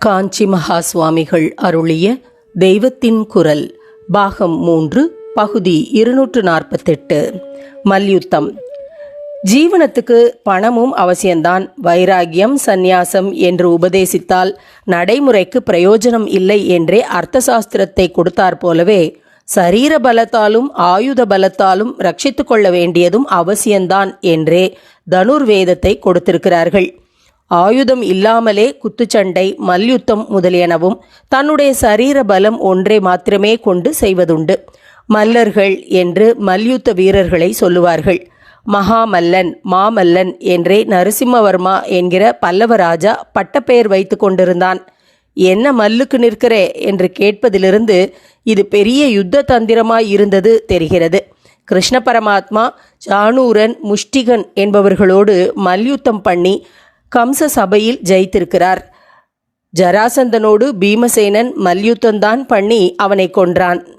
காஞ்சி மகா சுவாமிகள் அருளிய தெய்வத்தின் குரல் பாகம் மூன்று பகுதி இருநூற்று நாற்பத்தெட்டு. மல்யுத்தம். ஜீவனத்துக்கு பணமும் அவசியம்தான். வைராகியம் சந்நியாசம் என்று உபதேசித்தால் நடைமுறைக்கு பிரயோஜனம் இல்லை என்றே அர்த்த சாஸ்திரத்தை கொடுத்தார் போலவே சரீர பலத்தாலும் ஆயுத பலத்தாலும் ரட்சித்து கொள்ள வேண்டியதும் அவசியம்தான் என்றே தனுர்வேதத்தை கொடுத்திருக்கிறார்கள். ஆயுதம் இல்லாமலே குத்துச்சண்டை மல்யுத்தம் முதலியனவும் தன்னுடைய சரீர பலம் ஒன்றை மாத்திரமே கொண்டு செய்வதுண்டு. மல்லர்கள் என்று மல்யுத்த வீரர்களை சொல்லுவார்கள். மகாமல்லன் மாமல்லன் என்றே நரசிம்மவர்மா என்கிற பல்லவராஜா பட்டப்பெயர் வைத்து கொண்டிருந்தான். என்ன மல்லுக்கு நிற்கிறே என்று கேட்பதிலிருந்து இது பெரிய யுத்த தந்திரமாய் இருந்தது தெரிகிறது. கிருஷ்ண பரமாத்மா ஜானூரன் முஷ்டிகன் என்பவர்களோடு மல்யுத்தம் பண்ணி கம்ச சபையில் ஜெயித்திருக்கிறார். ஜராசந்தனோடு பீமசேனன் மல்யுத்தந்தான் பண்ணி அவனை கொன்றான்.